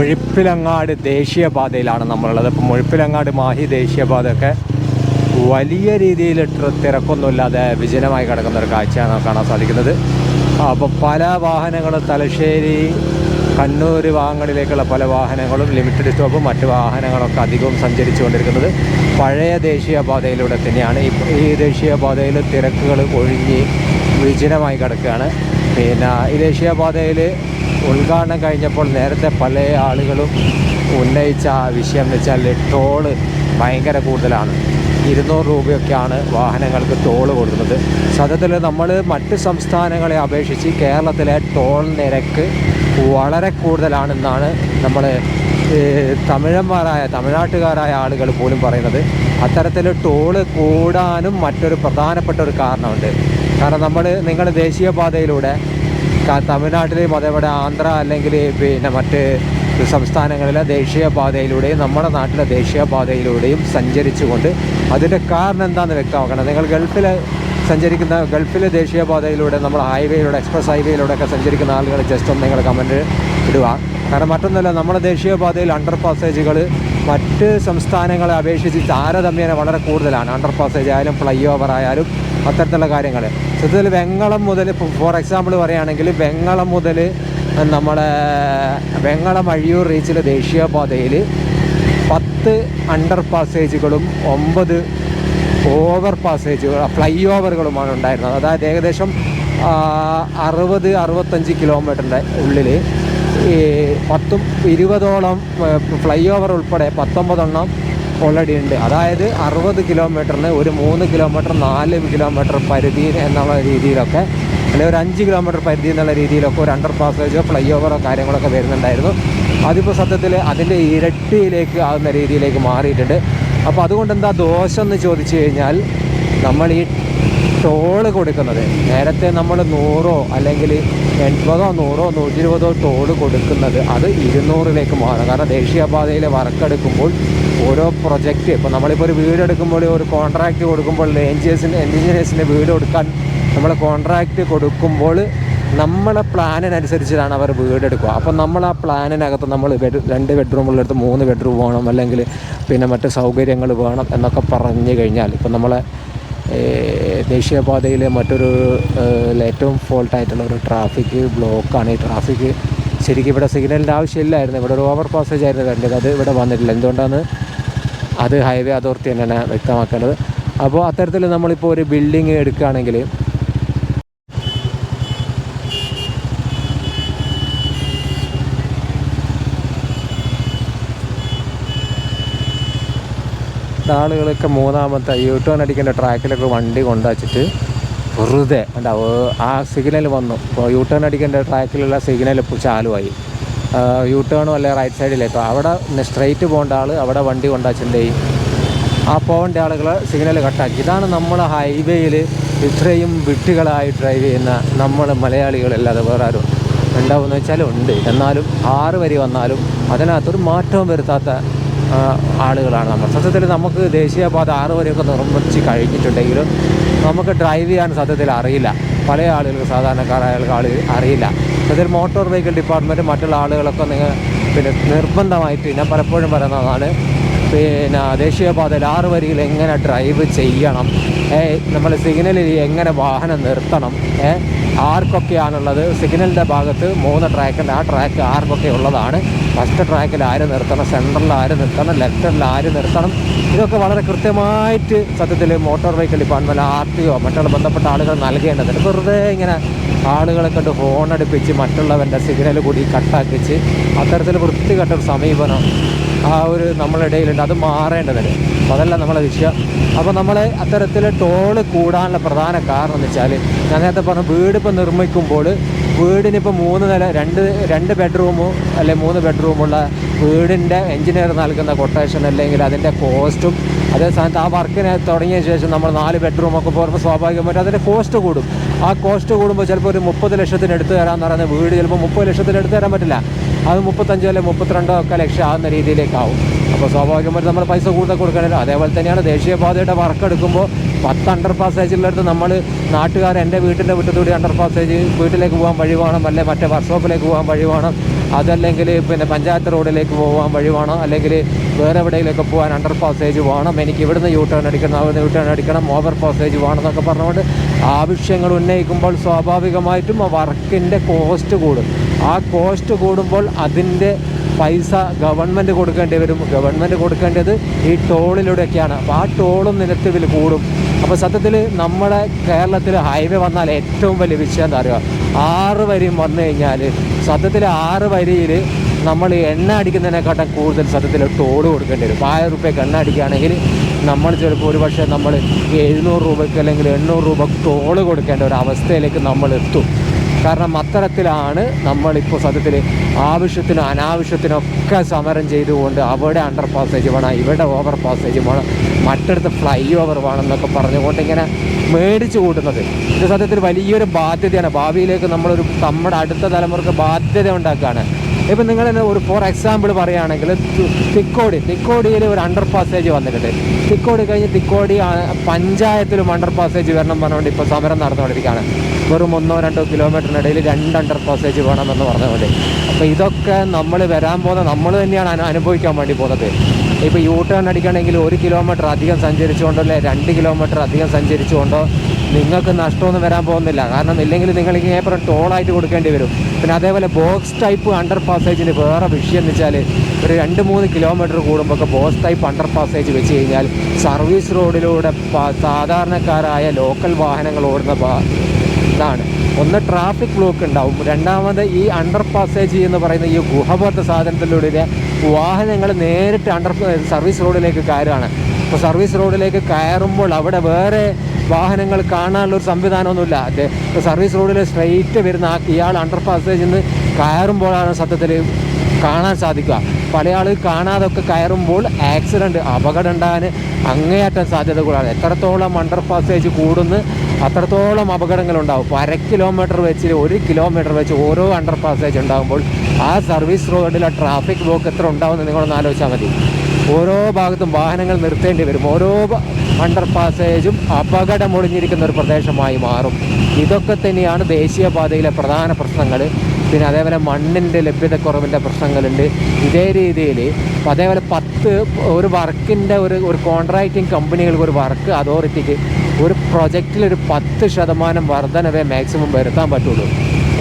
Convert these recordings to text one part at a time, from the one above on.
മുഴുപ്പിലങ്ങാട് ദേശീയപാതയിലാണ് നമ്മളുള്ളത്. ഇപ്പോൾ മുഴുപ്പിലങ്ങാട് മാഹി ദേശീയപാതയൊക്കെ വലിയ രീതിയിൽ തിരക്കൊന്നുമില്ലാതെ വിജനമായി കിടക്കുന്ന ഒരു കാഴ്ചയാണ് കാണാൻ സാധിക്കുന്നത്. അപ്പോൾ പല വാഹനങ്ങളും തലശ്ശേരി കണ്ണൂർ ഭാഗങ്ങളിലേക്കുള്ള പല വാഹനങ്ങളും ലിമിറ്റഡ് സ്റ്റോപ്പും മറ്റ് വാഹനങ്ങളൊക്കെ അധികവും സഞ്ചരിച്ചു കൊണ്ടിരിക്കുന്നത് പഴയ ദേശീയപാതയിലൂടെ തന്നെയാണ്. ഈ ദേശീയപാതയിൽ തിരക്കുകൾ ഒഴിഞ്ഞ് വിജനമായി കിടക്കുകയാണ്. പിന്നെ ഈ ദേശീയപാതയിൽ ഉദ്ഘാടനം കഴിഞ്ഞപ്പോൾ നേരത്തെ പല ആളുകളും ഉന്നയിച്ച ആ വിഷയം എന്ന് വെച്ചാൽ ടോൾ ഭയങ്കര കൂടുതലാണ്. ഇരുന്നൂറ് രൂപയൊക്കെയാണ് വാഹനങ്ങൾക്ക് ടോൾ കൊടുക്കുന്നത്. സത്യത്തിൽ നമ്മൾ മറ്റ് സംസ്ഥാനങ്ങളെ അപേക്ഷിച്ച് കേരളത്തിലെ ടോൾ നിരക്ക് വളരെ കൂടുതലാണെന്നാണ് നമ്മൾ തമിഴന്മാരായ തമിഴ്നാട്ടുകാരായ ആളുകൾ പോലും പറയുന്നത്. അത്തരത്തിൽ ടോൾ കൂടാനും മറ്റൊരു പ്രധാനപ്പെട്ട ഒരു കാരണമുണ്ട്. കാരണം നമ്മൾ നിങ്ങൾ ദേശീയപാതയിലൂടെ തമിഴ്നാട്ടിലെയും അതേപോലെ ആന്ധ്ര അല്ലെങ്കിൽ പിന്നെ മറ്റ് സംസ്ഥാനങ്ങളിലെ ദേശീയപാതയിലൂടെയും നമ്മുടെ നാട്ടിലെ ദേശീയപാതയിലൂടെയും സഞ്ചരിച്ചുകൊണ്ട് അതിന്റെ കാരണം എന്താണെന്ന് വ്യക്തമാക്കണം. നിങ്ങൾ ഗൾഫിൽ സഞ്ചരിക്കുന്ന ഗൾഫിലെ ദേശീയപാതയിലൂടെ നമ്മൾ ഹൈവേയിലൂടെ എക്സ്പ്രസ് ഹൈവേയിലൂടെ ഒക്കെ സഞ്ചരിക്കുന്ന ആളുകൾ ജസ്റ്റ് ഒന്ന് നിങ്ങൾ കമന്റ് ഇടുക. കാരണം മറ്റൊന്നുമല്ല നമ്മുടെ ദേശീയപാതയിൽ അണ്ടർ പാസേജുകൾ മറ്റ് സംസ്ഥാനങ്ങളെ അപേക്ഷിച്ച് താരതമ്യേന വളരെ കൂടുതലാണ്. അണ്ടർ പാസേജ് ആയാലും ഫ്ലൈ ഓവർ ആയാലും അത്തരത്തിലുള്ള കാര്യങ്ങൾ സത്യത്തിൽ വെങ്ങളം മുതൽ ഫോർ എക്സാമ്പിൾ പറയുകയാണെങ്കിൽ വെങ്ങളം മുതൽ നമ്മളെ വെങ്ങളം അഴിയൂർ റീച്ചിലെ ദേശീയപാതയിൽ പത്ത് അണ്ടർ പാസേജുകളും ഒമ്പത് ഓവർ പാസേജുകൾ ഫ്ലൈ ഓവറുകളുമാണ് ഉണ്ടായിരുന്നത്. അതായത് ഏകദേശം അറുപത് അറുപത്തഞ്ച് കിലോമീറ്ററിന്റെ ഉള്ളിൽ ഈ പത്തും ഇരുപതോളം ഫ്ലൈ ഓവർ ഉൾപ്പെടെ പത്തൊമ്പതെണ്ണം ഓൾറെഡി ഉണ്ട് അതായത് അറുപത് കിലോമീറ്ററിന് ഒരു മൂന്ന് കിലോമീറ്റർ നാല് കിലോമീറ്റർ പരിധി എന്നുള്ള രീതിയിലൊക്കെ അല്ലെങ്കിൽ ഒരു അഞ്ച് കിലോമീറ്റർ പരിധി എന്നുള്ള രീതിയിലൊക്കെ ഒരു അണ്ടർ പാസേജോ ഫ്ലൈ ഓവറോ കാര്യങ്ങളൊക്കെ വരുന്നുണ്ടായിരുന്നു. അതിപ്പോൾ സത്യത്തിൽ അതിന്റെ ഇരട്ടിയിലേക്ക് ആകുന്ന രീതിയിലേക്ക് മാറിയിട്ടുണ്ട്. അപ്പോൾ അതുകൊണ്ട് എന്താ ദോഷം എന്ന് ചോദിച്ചു കഴിഞ്ഞാൽ നമ്മൾ ഈ ടോൾ കൊടുക്കുന്നത് നേരത്തെ നമ്മൾ നൂറോ അല്ലെങ്കിൽ എൺപതോ നൂറോ നൂറ്റി ഇരുപതോ ടോൾ കൊടുക്കുന്നത് അത് ഇരുന്നൂറിലേക്ക് മാറും. കാരണം ദേശീയപാതയിലെ വർക്കെടുക്കുമ്പോൾ ഓരോ പ്രൊജക്റ്റ് ഇപ്പോൾ നമ്മളിപ്പോൾ ഒരു വീട് എടുക്കുമ്പോൾ ഒരു കോൺട്രാക്റ്റ് കൊടുക്കുമ്പോൾ എൻജിനീയേഴ്സിന് എൻജിനീയേഴ്സിന്റെ വീട് കൊടുക്കാൻ നമ്മൾ കോൺട്രാക്റ്റ് കൊടുക്കുമ്പോൾ നമ്മളെ പ്ലാനിനനുസരിച്ചിട്ടാണ് അവർ വീടെടുക്കുക അപ്പോൾ നമ്മൾ ആ പ്ലാനിനകത്ത് നമ്മൾ ബെഡ് രണ്ട് ബെഡ്റൂമുള്ളടുത്ത് മൂന്ന് ബെഡ്റൂം വേണം അല്ലെങ്കിൽ പിന്നെ മറ്റ് സൗകര്യങ്ങൾ വേണം എന്നൊക്കെ പറഞ്ഞു കഴിഞ്ഞാൽ ഇപ്പം നമ്മളെ ദേശീയപാതയിലെ മറ്റൊരു ഏറ്റവും ഫോൾട്ടായിട്ടുള്ള ഒരു ട്രാഫിക് ബ്ലോക്കാണ് ഈ ട്രാഫിക് ശരിക്കും ഇവിടെ സിഗ്നലിന്റെ ആവശ്യമില്ലായിരുന്നു. ഇവിടെ ഒരു ഓവർ പാസേജ് ആയിരുന്നു വേണ്ടത് അത് ഇവിടെ വന്നിട്ടില്ല. എന്തുകൊണ്ടാണ് അത് ഹൈവേ അതോറിറ്റി തന്നെയാണ് വ്യക്തമാക്കേണ്ടത്. അപ്പോൾ അത്തരത്തിൽ നമ്മളിപ്പോൾ ഒരു ബിൽഡിങ് എടുക്കുകയാണെങ്കിൽ ആളുകളൊക്കെ മൂന്നാമത്തെ യൂ അടിക്കേണ്ട ട്രാക്കിലൊക്കെ വണ്ടി കൊണ്ടുവച്ചിട്ട് വെറുതെ ഉണ്ടാവും ആ സിഗ്നൽ വന്നു. ഇപ്പോൾ യൂ അടിക്കേണ്ട ട്രാക്കിലുള്ള സിഗ്നൽ ഇപ്പോൾ ചാലുവായി. യൂ ടേണും അല്ലെ റൈറ്റ് സൈഡിലേക്ക് അവിടെ സ്ട്രെയിറ്റ് പോകേണ്ട ആൾ അവിടെ വണ്ടി കൊണ്ടുവച്ചിട്ടുണ്ടേ ആ പോകേണ്ട ആളുകൾ സിഗ്നൽ കട്ടാക്കി ഇതാണ് നമ്മൾ ഹൈവേയിൽ ഇത്രയും വിട്ടുകളായി ഡ്രൈവ് ചെയ്യുന്ന നമ്മൾ മലയാളികളല്ലാതെ വേറെ ആരും ഉണ്ടാവുമെന്ന് വെച്ചാൽ ഉണ്ട്. എന്നാലും ആറ് വരി വന്നാലും അതിനകത്തൊരു മാറ്റവും വരുത്താത്ത ആളുകളാണ് നമ്മൾ. സത്യത്തിൽ നമുക്ക് ദേശീയപാത ആറ് വരെയൊക്കെ നിർമ്മിച്ച് കഴിഞ്ഞിട്ടുണ്ടെങ്കിലും നമുക്ക് ഡ്രൈവ് ചെയ്യാൻ സത്യത്തിൽ അറിയില്ല. പല ആളുകൾക്ക് സാധാരണക്കാരായ ആളുകൾ അറിയില്ല. അതിൽ മോട്ടോർ വെഹിക്കിൾ ഡിപ്പാർട്ട്മെന്റ് മറ്റുള്ള ആളുകളൊക്കെ നിങ്ങൾ പിന്നെ നിർബന്ധമായിട്ട് ഞാൻ പലപ്പോഴും പറയുന്നതാണ് പിന്നെ ദേശീയപാതയിൽ ആറ് വരിയിൽ എങ്ങനെ ഡ്രൈവ് ചെയ്യണം? നമ്മൾ സിഗ്നലിൽ എങ്ങനെ വാഹനം നിർത്തണം? ആർക്കൊക്കെയാണുള്ളത്? സിഗ്നലിന്റെ ഭാഗത്ത് മൂന്ന് ട്രാക്കുണ്ട് ആ ട്രാക്ക് ആർക്കൊക്കെ ഉള്ളതാണ്? ഫസ്റ്റ് ട്രാക്കിൽ ആര് നിർത്തണം? സെൻട്രലിൽ ആര് നിർത്തണം? ലെഫ്റ്റിൽ ആര് നിർത്തണം? ഇതൊക്കെ വളരെ കൃത്യമായിട്ട് സത്യത്തിൽ motor vehicle department R T O മറ്റുള്ള ബന്ധപ്പെട്ട ആളുകൾ നൽകേണ്ടതുണ്ട്. വെറുതെ ഇങ്ങനെ ആളുകളെ കണ്ട് ഫോൺ അടുപ്പിച്ച് മറ്റുള്ളവന്റെ സിഗ്നൽ കൂടി കട്ടാക്കിച്ച് അത്തരത്തിൽ വൃത്തികെട്ടൊരു സമീപനം ആ ഒരു നമ്മളെ ഇടയിലുണ്ട്. അത് മാറേണ്ടതുണ്ട് അപ്പോൾ അതല്ല നമ്മളെ വിഷയം. അപ്പോൾ നമ്മൾ അത്തരത്തിൽ ടോൾ കൂടാനുള്ള പ്രധാന കാരണം എന്ന് വെച്ചാൽ ഞാൻ നേരത്തെ പറഞ്ഞു വീട് ഇപ്പോൾ നിർമ്മിക്കുമ്പോൾ വീടിനിപ്പോൾ മൂന്ന് നില രണ്ട് രണ്ട് ബെഡ്റൂമോ അല്ലെ മൂന്ന് ബെഡ്റൂമുള്ള വീടിന്റെ എഞ്ചിനീയർ നൽകുന്ന കൊട്ടേഷൻ അല്ലെങ്കിൽ അതിന്റെ കോസ്റ്റും അതേ സമയത്ത് ആ വർക്കിന് തുടങ്ങിയ ശേഷം നമ്മൾ നാല് ബെഡ്റൂമൊക്കെ പോകുമ്പോൾ സ്വാഭാവികമായിട്ടും അതിന്റെ കോസ്റ്റ് കൂടും. ആ കോസ്റ്റ് കൂടുമ്പോൾ ചിലപ്പോൾ ഒരു മുപ്പത് ലക്ഷത്തിന് എടുത്തു തരാമെന്ന് പറയുന്ന വീട് ചിലപ്പോൾ മുപ്പത് ലക്ഷത്തിന് എടുത്തു തരാൻ പറ്റില്ല. അത് മുപ്പത്തഞ്ചോ അല്ലെങ്കിൽ മുപ്പത്തിരണ്ടോ ഒക്കെ ലക്ഷം ആകുന്ന രീതിയിലേക്കാവും. അപ്പോൾ സ്വാഭാവികമായിട്ട് നമ്മൾ പൈസ കൂടുതൽ കൊടുക്കണമല്ലോ അതേപോലെ തന്നെയാണ് ദേശീയപാതയുടെ വർക്ക് എടുക്കുമ്പോൾ പത്ത് അണ്ടർ പാസേജുള്ളടുത്ത് നമ്മൾ നാട്ടുകാർ എന്റെ വീട്ടിന്റെ മുറ്റത്തൂടി അണ്ടർ പാസേജ് വീട്ടിലേക്ക് പോകാൻ വഴി വേണം അല്ലെങ്കിൽ മറ്റേ വർക്ക്ഷോപ്പിലേക്ക് പോകാൻ വഴി വേണം അതല്ലെങ്കിൽ പിന്നെ പഞ്ചായത്ത് റോഡിലേക്ക് പോകാൻ വഴി വേണം അല്ലെങ്കിൽ വേറെ എവിടെയെങ്കിലുമൊക്കെ പോകാൻ അണ്ടർ പാസേജ് വേണം എനിക്ക് ഇവിടുന്ന് യൂ ടേൺ അടിക്കണം അവിടുന്ന് യൂ ടേൺ അടിക്കണം ഓവർ പാസേജ് വേണം എന്നൊക്കെ പറഞ്ഞുകൊണ്ട് ആവശ്യങ്ങൾ ഉന്നയിക്കുമ്പോൾ സ്വാഭാവികമായിട്ടും ആ വർക്കിന്റെ കോസ്റ്റ് കൂടും. ആ കോസ്റ്റ് കൂടുമ്പോൾ അതിന്റെ പൈസ ഗവൺമെന്റ് കൊടുക്കേണ്ടി വരും. ഗവൺമെന്റ് കൊടുക്കേണ്ടത് ഈ ടോളിലൂടെയൊക്കെയാണ്. അപ്പോൾ ആ ടോളും നിരത്തുവിൽ കൂടും. അപ്പോൾ സത്യത്തിൽ നമ്മുടെ കേരളത്തിൽ ഹൈവേ വന്നാൽ ഏറ്റവും വലിയ വിഷയം എന്താ പറയുക ആറ് വരിയും വന്നു കഴിഞ്ഞാൽ സത്യത്തിൽ ആറ് വരിയിൽ നമ്മൾ എണ്ണ അടിക്കുന്നതിനെക്കാട്ടും കൂടുതൽ സത്യത്തിൽ ടോൾ കൊടുക്കേണ്ടി വരും. ആയിരം റുപ്യക്ക് എണ്ണ അടിക്കുകയാണെങ്കിൽ നമ്മൾ ചിലപ്പോൾ ഒരു പക്ഷേ നമ്മൾ എഴുന്നൂറ് രൂപയ്ക്ക് അല്ലെങ്കിൽ എണ്ണൂറ് രൂപ ടോൾ കൊടുക്കേണ്ട ഒരു അവസ്ഥയിലേക്ക് നമ്മൾ എത്തും. കാരണം അത്തരത്തിലാണ് നമ്മളിപ്പോൾ സത്യത്തിൽ ആവശ്യത്തിനും അനാവശ്യത്തിനൊക്കെ സമരം ചെയ്തുകൊണ്ട് അവിടെ അണ്ടർ പാസേജ് വേണം ഇവിടെ ഓവർ പാസേജ് വേണം മറ്റടുത്ത് ഫ്ലൈ ഓവർ വേണം എന്നൊക്കെ പറഞ്ഞുകൊണ്ട് ഇങ്ങനെ മേടിച്ചു കൂട്ടുന്നത്. ഇത് സത്യത്തിൽ വലിയൊരു ബാധ്യതയാണ്. ഭാവിയിലേക്ക് നമ്മളൊരു നമ്മുടെ അടുത്ത തലമുറയ്ക്ക് ബാധ്യത ഉണ്ടാക്കുകയാണ്. ഇപ്പം നിങ്ങൾ ഒരു ഫോർ എക്സാമ്പിൾ പറയുകയാണെങ്കിൽ തിക്കോടി തിക്കോടിയിൽ ഒരു അണ്ടർ പാസേജ് വന്നിട്ടുണ്ട്. തിക്കോടി കഴിഞ്ഞ് തിക്കോടി പഞ്ചായത്തിലും അണ്ടർ പാസേജ് വരണം പറഞ്ഞുകൊണ്ട് ഇപ്പോൾ സമരം നടന്നുകൊണ്ടിരിക്കുകയാണ്. വെറും ഒന്നോ രണ്ടോ കിലോമീറ്ററിനിടയിൽ രണ്ട് അണ്ടർ പാസേജ് വേണമെന്ന് പറഞ്ഞുകൊണ്ട്. അപ്പോൾ ഇതൊക്കെ നമ്മൾ വരാൻ പോകുന്ന നമ്മൾ തന്നെയാണ് അനു- അനുഭവിക്കാൻ വേണ്ടി പോകുന്നത്. ഇപ്പോൾ യൂ ടേൺ അടിക്കണമെങ്കിൽ ഒരു കിലോമീറ്റർ അധികം സഞ്ചരിച്ചുകൊണ്ടോ അല്ലെ രണ്ട് കിലോമീറ്റർ അധികം സഞ്ചരിച്ചുകൊണ്ടോ നിങ്ങൾക്ക് നഷ്ടമൊന്നും വരാൻ പോകുന്നില്ല. കാരണം ഇല്ലെങ്കിൽ നിങ്ങൾ ഈ ഏപ്പറം ടോളായിട്ട് കൊടുക്കേണ്ടി വരും. പിന്നെ അതേപോലെ ബോക്സ് ടൈപ്പ് അണ്ടർ പാസേജിന് വേറെ വിഷയം എന്ന് വെച്ചാൽ ഒരു രണ്ട് മൂന്ന് കിലോമീറ്റർ കൂടുമ്പോൾ ഒക്കെ ബോക്സ് ടൈപ്പ് അണ്ടർ പാസേജ് വെച്ച് കഴിഞ്ഞാൽ സർവീസ് റോഡിലൂടെ സാധാരണക്കാരായ ലോക്കൽ വാഹനങ്ങൾ ഓടുന്ന ഇതാണ്. ഒന്ന് ട്രാഫിക് ബ്ലോക്ക് ഉണ്ടാവും. രണ്ടാമത് ഈ അണ്ടർ പാസേജ് എന്ന് പറയുന്ന ഈ ഗുഹ പോലത്തെ സാധനത്തിലൂടെ വാഹനങ്ങൾ നേരിട്ട് അണ്ടർ സർവീസ് റോഡിലേക്ക് കയറുകയാണ്. അപ്പോൾ സർവീസ് റോഡിലേക്ക് കയറുമ്പോൾ അവിടെ വേറെ വാഹനങ്ങൾ കാണാനുള്ളൊരു സംവിധാനമൊന്നുമില്ല. സർവീസ് റോഡിൽ സ്ട്രെയിറ്റ് വരുന്ന ആ ഇയാൾ അണ്ടർ പാസേജിൽ നിന്ന് കയറുമ്പോഴാണ് സത്യത്തിൽ കാണാൻ സാധിക്കുക. പല ആൾ കാണാതൊക്കെ കയറുമ്പോൾ ആക്സിഡന്റ് അപകടം ഉണ്ടാകാൻ അങ്ങേയറ്റം സാധ്യത സാധ്യതകളാണ് എത്രത്തോളം അണ്ടർ പാസേജ് കൂടുന്നു അത്രത്തോളം അപകടങ്ങളുണ്ടാവും ഇപ്പോൾ അര കിലോമീറ്റർ വെച്ച് ഒരു കിലോമീറ്റർ വെച്ച് ഓരോ അണ്ടർ പാസേജ് ഉണ്ടാകുമ്പോൾ ആ സർവീസ് റോഡിലെ ട്രാഫിക് ബ്ലോക്ക് എത്ര ഉണ്ടാവുമെന്ന് നിങ്ങളൊന്ന് ആലോചിച്ചാൽ മതി. ഓരോ ഭാഗത്തും വാഹനങ്ങൾ നിർത്തേണ്ടി വരും. ഓരോ അണ്ടർ പാസേജും അപകടമൊളിഞ്ഞിരിക്കുന്ന ഒരു പ്രദേശമായി മാറും. ഇതൊക്കെ തന്നെയാണ് ദേശീയപാതയിലെ പ്രധാന പ്രശ്നങ്ങൾ പിന്നെ അതേപോലെ മണ്ണിന്റെ ലഭ്യതക്കുറവിന്റെ പ്രശ്നങ്ങളുണ്ട്. ഇതേ രീതിയിൽ അതേപോലെ പത്ത് ഒരു വർക്കിന്റെ ഒരു ഒരു കോൺട്രാക്റ്റിംഗ് കമ്പനികൾക്ക് ഒരു വർക്ക് അതോറിറ്റിക്ക് ഒരു പ്രൊജക്റ്റിൽ ഒരു പത്ത് ശതമാനം വർധനവേ മാക്സിമം വരുത്താൻ പറ്റുള്ളൂ.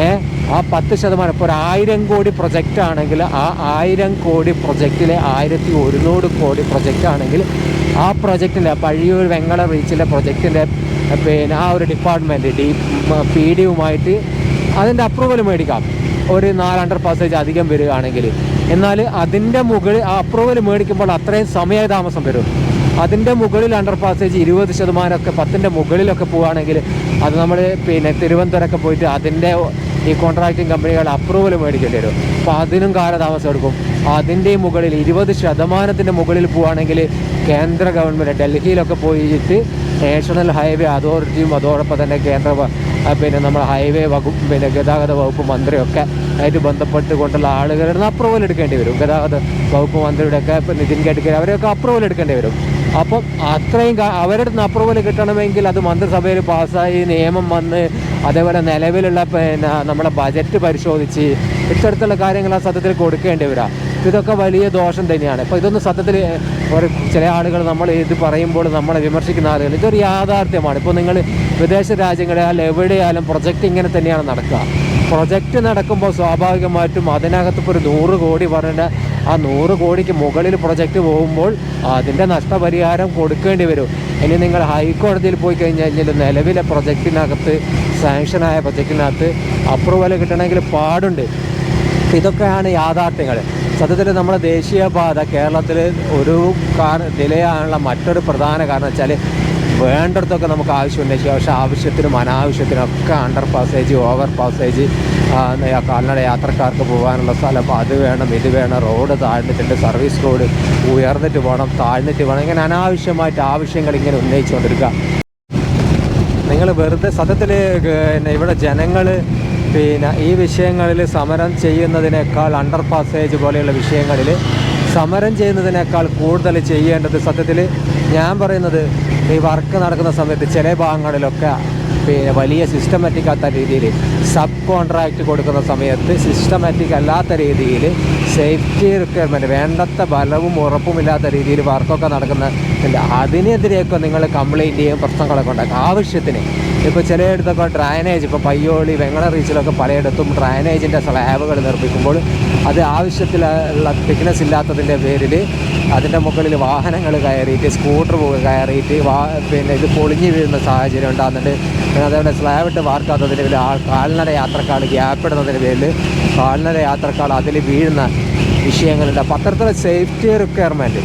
ഏ? ആ പത്ത് ശതമാനം ഇപ്പോൾ ഒരു ആയിരം കോടി പ്രൊജക്റ്റ് ആണെങ്കിൽ ആ ആയിരം കോടി പ്രൊജക്റ്റിലെ ആയിരത്തി ഒരുന്നൂറ് കോടി പ്രൊജക്റ്റ് ആണെങ്കിൽ ആ പ്രൊജക്റ്റിന്റെ പഴിയൂർ വെങ്ങള ബീച്ചിലെ പ്രൊജക്റ്റിന്റെ പിന്നെ ആ ഒരു ഡിപ്പാർട്ട്മെന്റ് ഡി പി ഡിയുമായിട്ട് അതിന്റെ അപ്രൂവൽ മേടിക്കാം. ഒരു നാല് അണ്ടർ പാസേജ് അധികം വരികയാണെങ്കിൽ. എന്നാൽ അതിന്റെ മുകളിൽ ആ അപ്രൂവൽ മേടിക്കുമ്പോൾ അത്രയും സമയ താമസം വരും. അതിന്റെ മുകളിൽ അണ്ടർ പാസേജ് ഇരുപത് ശതമാനമൊക്കെ പത്തിന്റെ മുകളിലൊക്കെ പോവുകയാണെങ്കിൽ അത് നമ്മൾ പിന്നെ തിരുവനന്തപുരമൊക്കെ പോയിട്ട് അതിന്റെ ഈ കോൺട്രാക്റ്റിംഗ് കമ്പനികൾ അപ്രൂവൽ മേടിക്കേണ്ടി വരും. അപ്പോൾ അതിനും കാലതാമസം എടുക്കും. അതിന്റെ മുകളിൽ ഇരുപത് ശതമാനത്തിന്റെ മുകളിൽ പോവുകയാണെങ്കിൽ കേന്ദ്ര ഗവൺമെന്റ് ഡൽഹിയിലൊക്കെ പോയിട്ട് നാഷണൽ ഹൈവേ അതോറിറ്റിയും അതോടൊപ്പം തന്നെ കേന്ദ്ര പിന്നെ നമ്മുടെ ഹൈവേ വകുപ്പ് പിന്നെ ഗതാഗത വകുപ്പ് മന്ത്രിയൊക്കെ ആയിട്ട് ബന്ധപ്പെട്ട് ബന്ധപ്പെട്ടുകൊണ്ടുള്ള ആളുകളുടെ അപ്രൂവൽ എടുക്കേണ്ടി വരും. ഗതാഗത വകുപ്പ് മന്ത്രിയുടെയൊക്കെ നിതിൻ ഗഡ്കരി അവരെയൊക്കെ അപ്രൂവൽ എടുക്കേണ്ടി വരും. അപ്പം അത്രയും അവരുടെ നിന്ന് അപ്രൂവൽ കിട്ടണമെങ്കിൽ അത് മന്ത്രിസഭയിൽ പാസ്സായി നിയമം വന്ന് അതേപോലെ നിലവിലുള്ള പിന്നെ നമ്മുടെ ബജറ്റ് പരിശോധിച്ച് ഇത്തരത്തിലുള്ള കാര്യങ്ങൾ ആ സത്യത്തിൽ കൊടുക്കേണ്ടി വരാം. ഇതൊക്കെ വലിയ ദോഷം തന്നെയാണ്. ഇപ്പോൾ ഇതൊന്നും സത്യത്തിൽ ചില ആളുകൾ നമ്മൾ ഇത് പറയുമ്പോൾ നമ്മളെ വിമർശിക്കുന്ന ആളുകൾ ഇതൊരു യാഥാർത്ഥ്യമാണ്. ഇപ്പോൾ നിങ്ങൾ വിദേശ രാജ്യങ്ങളിലായാലും എവിടെയായാലും പ്രൊജക്റ്റ് ഇങ്ങനെ തന്നെയാണ് നടക്കുക. പ്രൊജക്റ്റ് നടക്കുമ്പോൾ സ്വാഭാവികമായിട്ടും അതിനകത്തിപ്പോൾ ഒരു നൂറ് കോടി പറഞ്ഞ ആ നൂറ് കോടിക്ക് മുകളിൽ പ്രൊജക്റ്റ് പോകുമ്പോൾ അതിന്റെ നഷ്ടപരിഹാരം കൊടുക്കേണ്ടി വരും. ഇനി നിങ്ങൾ ഹൈക്കോടതിയിൽ പോയി കഴിഞ്ഞ് കഴിഞ്ഞാൽ നിലവിലെ പ്രൊജക്റ്റിനകത്ത് സാങ്ഷനായ പ്രൊജക്റ്റിനകത്ത് അപ്രൂവൽ കിട്ടണമെങ്കിൽ പാടുണ്ട്. ഇതൊക്കെയാണ് യാഥാർത്ഥ്യങ്ങൾ. സത്യത്തിൽ നമ്മുടെ ദേശീയപാത കേരളത്തിൽ ഒരു കാരണം മറ്റൊരു പ്രധാന കാരണം വെച്ചാൽ വേണ്ടിടത്തൊക്കെ നമുക്ക് ആവശ്യമുണ്ട് പക്ഷേ ആവശ്യത്തിനും അനാവശ്യത്തിനും ഒക്കെ അണ്ടർ പാസേജ് ഓവർ പാസേജ് കാൽനട യാത്രക്കാർക്ക് പോകാനുള്ള സ്ഥലം. അത് വേണം ഇത് വേണം റോഡ് താഴ്ന്നിട്ടുണ്ട് സർവീസ് റോഡ് ഉയർന്നിട്ട് പോകണം താഴ്ന്നിട്ട് പോകണം ഇങ്ങനെ അനാവശ്യമായിട്ട് ആവശ്യങ്ങൾ ഇങ്ങനെ ഉന്നയിച്ചുകൊണ്ടിരിക്കുക. നിങ്ങൾ വെറുതെ സത്യത്തിൽ ഇവിടെ ജനങ്ങൾ പിന്നെ ഈ വിഷയങ്ങളിൽ സമരം ചെയ്യുന്നതിനേക്കാൾ അണ്ടർ പാസേജ് പോലെയുള്ള വിഷയങ്ങളിൽ സമരം ചെയ്യുന്നതിനേക്കാൾ കൂടുതൽ ചെയ്യേണ്ടത് സത്യത്തിൽ ഞാൻ പറയുന്നത് ഈ വർക്ക് നടക്കുന്ന സമയത്ത് ചില ഭാഗങ്ങളിലൊക്കെ പിന്നെ വലിയ സിസ്റ്റമാറ്റിക് ആത്ത രീതിയിൽ സബ് കോൺട്രാക്റ്റ് കൊടുക്കുന്ന സമയത്ത് സിസ്റ്റമാറ്റിക് അല്ലാത്ത രീതിയിൽ സേഫ്റ്റി റിക്വയർമെന്റ് വേണ്ടത്ര ബലവും ഉറപ്പുമില്ലാത്ത രീതിയിൽ വർക്കൊക്കെ നടക്കുന്നുണ്ട് അതിനെതിരെയൊക്കെ നിങ്ങൾ കംപ്ലയിന്റ് ചെയ്യും പ്രശ്നങ്ങളൊക്കെ ഉണ്ടാക്കും. ആവശ്യത്തിന് ഇപ്പോൾ ചിലയിടത്തൊക്കെ ഡ്രൈനേജ് ഇപ്പോൾ പയ്യോളി വെങ്ങള റീച്ചിലൊക്കെ പലയിടത്തും ഡ്രൈനേജിന്റെ സ്ലാബുകൾ നിർമ്മിക്കുമ്പോൾ അത് ആവശ്യത്തിലുള്ള തിക്നെസ് ഇല്ലാത്തതിന്റെ പേരിൽ അതിന്റെ മുകളിൽ വാഹനങ്ങൾ കയറിയിട്ട് സ്കൂട്ടർ കയറിയിട്ട് വാ പിന്നെ ഇത് പൊളിഞ്ഞു വീഴുന്ന സാഹചര്യം ഉണ്ടാകുന്നുണ്ട്. പിന്നെ അതേപോലെ സ്ലാബിട്ട് വാർക്കാത്തതിന്റെ പേരിൽ ആ കാൽനട യാത്രക്കാർ ഗ്യാപ്പ് ഇടുന്നതിന്റെ പേരിൽ കാൽനട യാത്രക്കാർ അതിൽ വീഴുന്ന വിഷയങ്ങളുണ്ട്. അപ്പോൾ അത്തരത്തിലുള്ള സേഫ്റ്റി റിക്വയർമെന്റ്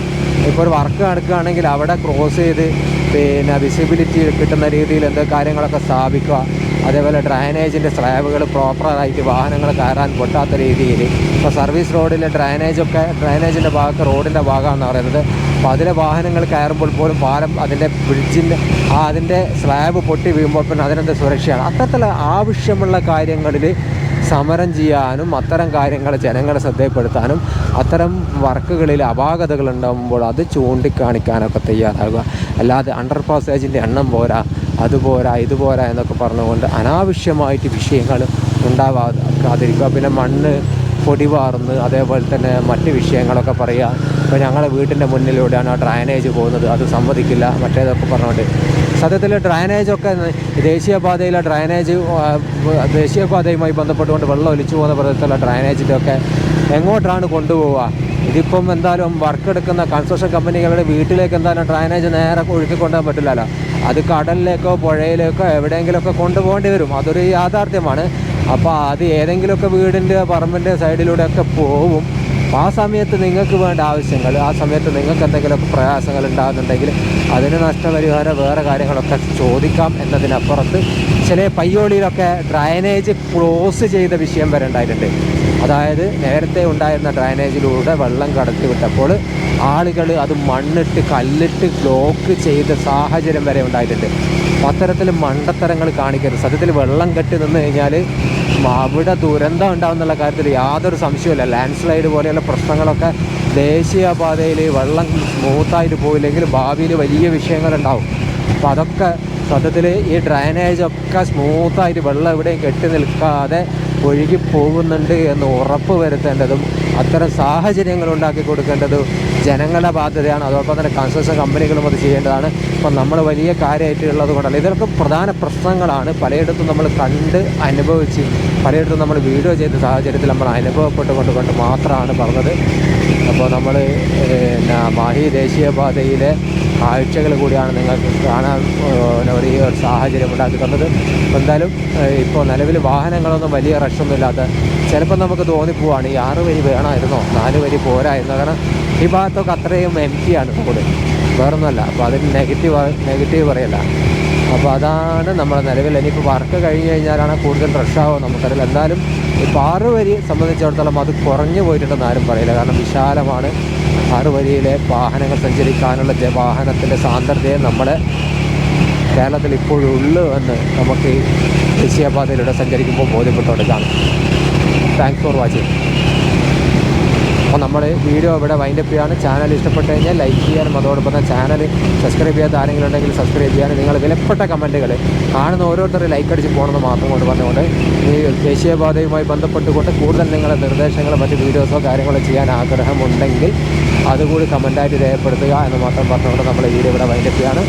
ഇപ്പോൾ ഒരു വർക്ക് നടക്കുകയാണെങ്കിൽ അവിടെ ക്രോസ് ചെയ്ത് പിന്നെ വിസിബിലിറ്റി കിട്ടുന്ന രീതിയിൽ എന്തോ കാര്യങ്ങളൊക്കെ സ്ഥാപിക്കുക. അതേപോലെ ഡ്രൈനേജിന്റെ സ്ലാബുകൾ പ്രോപ്പറായിട്ട് വാഹനങ്ങൾ കയറാൻ പൊട്ടാത്ത രീതിയിൽ. ഇപ്പോൾ സർവീസ് റോഡിലെ ഡ്രൈനേജൊക്കെ ഡ്രൈനേജിന്റെ ഭാഗത്ത് റോഡിന്റെ ഭാഗമാണെന്ന് പറയുന്നത്. അപ്പോൾ അതിലെ വാഹനങ്ങൾ കയറുമ്പോൾ പോലും പാലം അതിന്റെ ബ്രിഡ്ജിന്റെ ആ അതിന്റെ സ്ലാബ് പൊട്ടി വീഴുമ്പോൾ പിന്നെ അതിനെന്ത് സുരക്ഷയാണ്. അത്തരത്തിലുള്ള ആവശ്യമുള്ള കാര്യങ്ങളിൽ സമരം ചെയ്യാനും അത്തരം കാര്യങ്ങൾ ജനങ്ങളെ ശ്രദ്ധയിൽപ്പെടുത്താനും അത്തരം വർക്കുകളിൽ അപാകതകൾ ഉണ്ടാകുമ്പോൾ അത് ചൂണ്ടിക്കാണിക്കാനൊക്കെ തയ്യാറാകുക അല്ലാതെ അണ്ടർ പാസേജിന്റെ എണ്ണം പോരാ. അതുപോരാ ഇതുപോരാ എന്നൊക്കെ പറഞ്ഞുകൊണ്ട് അനാവശ്യമായിട്ട് വിഷയങ്ങൾ ഉണ്ടാവാതിരിക്കുക. പിന്നെ മണ്ണ് പൊടി വാർന്ന് അതേപോലെ തന്നെ മറ്റ് വിഷയങ്ങളൊക്കെ പറയുക. ഇപ്പോൾ ഞങ്ങളുടെ വീട്ടിന്റെ മുന്നിലൂടെയാണ് ആ ഡ്രൈനേജ് പോകുന്നത്. അത് സമ്മതിക്കില്ല. മറ്റേതൊക്കെ പറഞ്ഞുകൊണ്ട്. സത്യത്തിൽ ഡ്രൈനേജൊക്കെ ദേശീയപാതയിലെ ഡ്രൈനേജ് ദേശീയപാതയുമായി ബന്ധപ്പെട്ടുകൊണ്ട് വെള്ളം ഒലിച്ചു പോകുന്ന പ്രദേശത്തുള്ള ഡ്രൈനേജിന്റെ ഒക്കെ എങ്ങോട്ടാണ് കൊണ്ടുപോവുക? ഇതിപ്പം എന്തായാലും വർക്ക് എടുക്കുന്ന കൺസ്ട്രക്ഷൻ കമ്പനികളുടെ വീട്ടിലേക്ക് എന്തായാലും ഡ്രൈനേജ് നേരെ ഒഴുക്കി കൊണ്ടുപോകാൻ പറ്റില്ലല്ലോ. അത് കടലിലേക്കോ പുഴയിലേക്കോ എവിടെയെങ്കിലുമൊക്കെ കൊണ്ടുപോകേണ്ടി വരും. അതൊരു യാഥാർത്ഥ്യമാണ്. അപ്പോൾ അത് ഏതെങ്കിലുമൊക്കെ വീടിന്റെ പറമ്പിന്റെ സൈഡിലൂടെയൊക്കെ പോവും ആ സമയത്ത് നിങ്ങൾക്ക് വേണ്ട ആവശ്യങ്ങൾ ആ സമയത്ത് നിങ്ങൾക്ക് എന്തെങ്കിലുമൊക്കെ പ്രയാസങ്ങൾ ഉണ്ടാകുന്നുണ്ടെങ്കിൽ അതിന് നഷ്ടപരിഹാരം വേറെ കാര്യങ്ങളൊക്കെ ചോദിക്കാം എന്നതിനപ്പുറത്ത് ചില പയ്യോളിയിലൊക്കെ ഡ്രൈനേജ് ക്ലോസ് ചെയ്ത വിഷയം വരെ ഉണ്ടായിട്ടുണ്ട്. അതായത് നേരത്തെ ഉണ്ടായിരുന്ന ഡ്രൈനേജിലൂടെ വെള്ളം കടത്തി വിട്ടപ്പോൾ ആളുകൾ അത് മണ്ണിട്ട് കല്ലിട്ട് ബ്ലോക്ക് ചെയ്ത സാഹചര്യം വരെ ഉണ്ടായിട്ടുണ്ട്. അത്തരത്തിൽ മണ്ടത്തരങ്ങൾ കാണിക്കരുത്. സത്യത്തിൽ വെള്ളം കെട്ടി നിന്ന് കഴിഞ്ഞാൽ അവിടെ ദുരന്തം ഉണ്ടാവുന്നുള്ള കാര്യത്തിൽ യാതൊരു സംശയവുമില്ല. ലാൻഡ് സ്ലൈഡ് പോലെയുള്ള പ്രശ്നങ്ങളൊക്കെ ദേശീയപാതയിൽ വെള്ളം സ്മൂത്തായിട്ട് പോയില്ലെങ്കിൽ ഭാവിയിൽ വലിയ വിഷയങ്ങളുണ്ടാവും. അപ്പോൾ അതൊക്കെ സത്യത്തിൽ ഈ ഡ്രൈനേജൊക്കെ സ്മൂത്തായിട്ട് വെള്ളം എവിടെയും കെട്ടി നിൽക്കാതെ ഒഴുകി പോകുന്നുണ്ട് എന്ന് ഉറപ്പ് വരുത്തേണ്ടതും അത്തരം സാഹചര്യങ്ങൾ ഉണ്ടാക്കി കൊടുക്കേണ്ടതും ജനങ്ങളുടെ ബാധ്യതയാണ്. അതോടൊപ്പം തന്നെ കൺസ്ട്രക്ഷൻ കമ്പനികളും അത് ചെയ്യേണ്ടതാണ്. അപ്പം നമ്മൾ വലിയ കാര്യമായിട്ടുള്ളത് കൊണ്ടല്ല. ഇതൊക്കെ പ്രധാന പ്രശ്നങ്ങളാണ്. പലയിടത്തും നമ്മൾ കണ്ട് അനുഭവിച്ച് പലയിടത്തും നമ്മൾ വീഡിയോ ചെയ്ത സാഹചര്യത്തിൽ നമ്മൾ അനുഭവപ്പെട്ടുകൊണ്ട് കൊണ്ട് മാത്രമാണ് പറഞ്ഞത്. അപ്പോൾ നമ്മൾ പിന്നെ മാഹി ദേശീയപാതയിലെ കാഴ്ചകൾ കൂടിയാണ് നിങ്ങൾക്ക് കാണാൻ ഒരു സാഹചര്യം ഉണ്ടാക്കി തന്നത്. എന്തായാലും ഇപ്പോൾ നിലവിൽ വാഹനങ്ങളൊന്നും വലിയ റഷൊന്നും ഇല്ലാത്ത ചിലപ്പോൾ നമുക്ക് തോന്നിപ്പോവാണ് ഈ ആറ് വരി വേണമായിരുന്നോ നാല് വരി പോരായിരുന്നു? കാരണം ഈ ഭാഗത്തൊക്കെ അത്രയും എം ടി ആണ് റോഡ് വേറൊന്നുമല്ല അപ്പോൾ അതിന് നെഗറ്റീവ് നെഗറ്റീവ് പറയല്ല. അപ്പോൾ അതാണ് നമ്മുടെ നിലവിൽ. ഇനിയിപ്പോൾ വർക്ക് കഴിഞ്ഞ് കഴിഞ്ഞാലാണ് കൂടുതൽ റഷാവോ നമുക്കറിയില്ല. എന്തായാലും ഇപ്പോൾ ആറ് വരി സംബന്ധിച്ചിടത്തോളം അത് കുറഞ്ഞു പോയിട്ടുണ്ടെന്ന് ആരും പറയില്ല. കാരണം വിശാലമാണ്. ആറ് വഴിയിലെ വാഹനങ്ങൾ സഞ്ചരിക്കാനുള്ള വാഹനത്തിന്റെ സാന്ദ്രതയെ നമ്മളെ കേരളത്തിൽ ഇപ്പോഴും ഉള്ളു എന്ന് നമുക്ക് ദേശീയപാതയിലൂടെ സഞ്ചരിക്കുമ്പോൾ ബോധ്യപ്പെട്ടുകൊടുക്കാം താങ്ക്സ് ഫോർ വാച്ചിങ് അപ്പോൾ നമ്മൾ വീഡിയോ ഇവിടെ വൈൻഡപ്പ് ചെയ്യാണ് ചാനൽ ഇഷ്ടപ്പെട്ട് കഴിഞ്ഞാൽ ലൈക്ക് ചെയ്യാനും അതോടൊപ്പം തന്നെ ചാനൽ സബ്സ്ക്രൈബ് ചെയ്യാത്ത ആരെങ്കിലും ഉണ്ടെങ്കിൽ സബ്സ്ക്രൈബ് ചെയ്യാനും നിങ്ങൾ വിലപ്പെട്ട കമന്റുകൾ കാണുന്ന ഓരോരുത്തരും ലൈക്ക് അടിച്ച് പോകണമെന്ന് മാത്രം കൊണ്ട് പറഞ്ഞുകൊണ്ട് ഈ ദേശീയപാതയുമായി ബന്ധപ്പെട്ടുകൊണ്ട് കൂടുതൽ നിങ്ങളുടെ നിർദ്ദേശങ്ങളോ മറ്റ് വീഡിയോസോ കാര്യങ്ങളോ ചെയ്യാൻ ആഗ്രഹമുണ്ടെങ്കിൽ അതുകൂടി കമന്റായിട്ട് രേഖപ്പെടുത്തുക എന്ന് മാത്രം പറഞ്ഞുകൊണ്ട് നമ്മൾ വീഡിയോ ഇവിടെ വൈൻഡപ്പ് ചെയ്യാണ്.